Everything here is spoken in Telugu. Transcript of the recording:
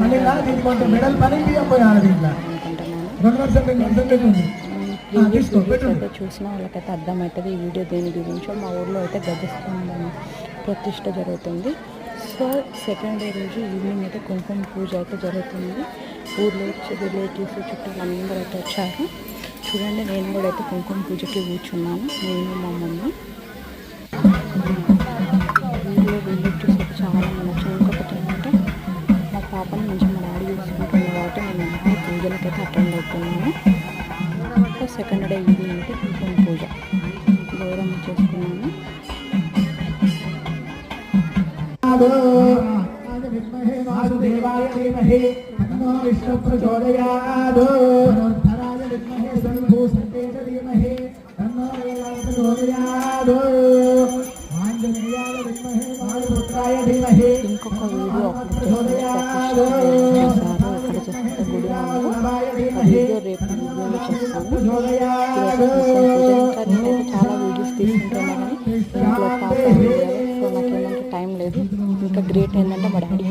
మళ్ళీ దీనికి కొంచెం మెడల్ పని దీంట్లో రెండు చూసిన వాళ్ళకైతే అర్థమవుతుంది ఈ వీడియో దేని గురించో మా ఊర్లో అయితే గజస్థానం ప్రతిష్ట జరుగుతుంది సో సెకండ్ డే రోజు ఈవినింగ్ అయితే కుంకుమ పూజ అయితే జరుగుతుంది. ఊర్లో వచ్చి రిలేటివ్స్ చుట్టాలు అందరూ అయితే వచ్చారు. చూడండి నేను కూడా అయితే కుంకుమ పూజకి కూర్చున్నాను. నేను మా మమ్మీ. మంచిగా మా డాడీ కాబట్టి నేను అన్ని పూజలకి అయితే అటెండ్ అవుతున్నాను సెకండ్ డే ఈవినింగ్ అయితే కుంకుమ పూజ గౌరవం చేసుకున్నాను విష్ణు ధనుర్ధరాయ విద్మహే శంభూ సంకేత ధీమహి తన్నో వేదాయ ఇంకొక వీడియో అప్లోడ్ చేస్తాను గుడి వీడియో రేపు వీడియోలో చేస్తాను. ఇంకా నేనైతే చాలా వీడియోస్ తీసుకుంటున్నా కానీ ఇంట్లో పాప సో నాకేమంటే టైం లేదు ఇంకా గ్రేట్ ఏంటంటే మా డాడీ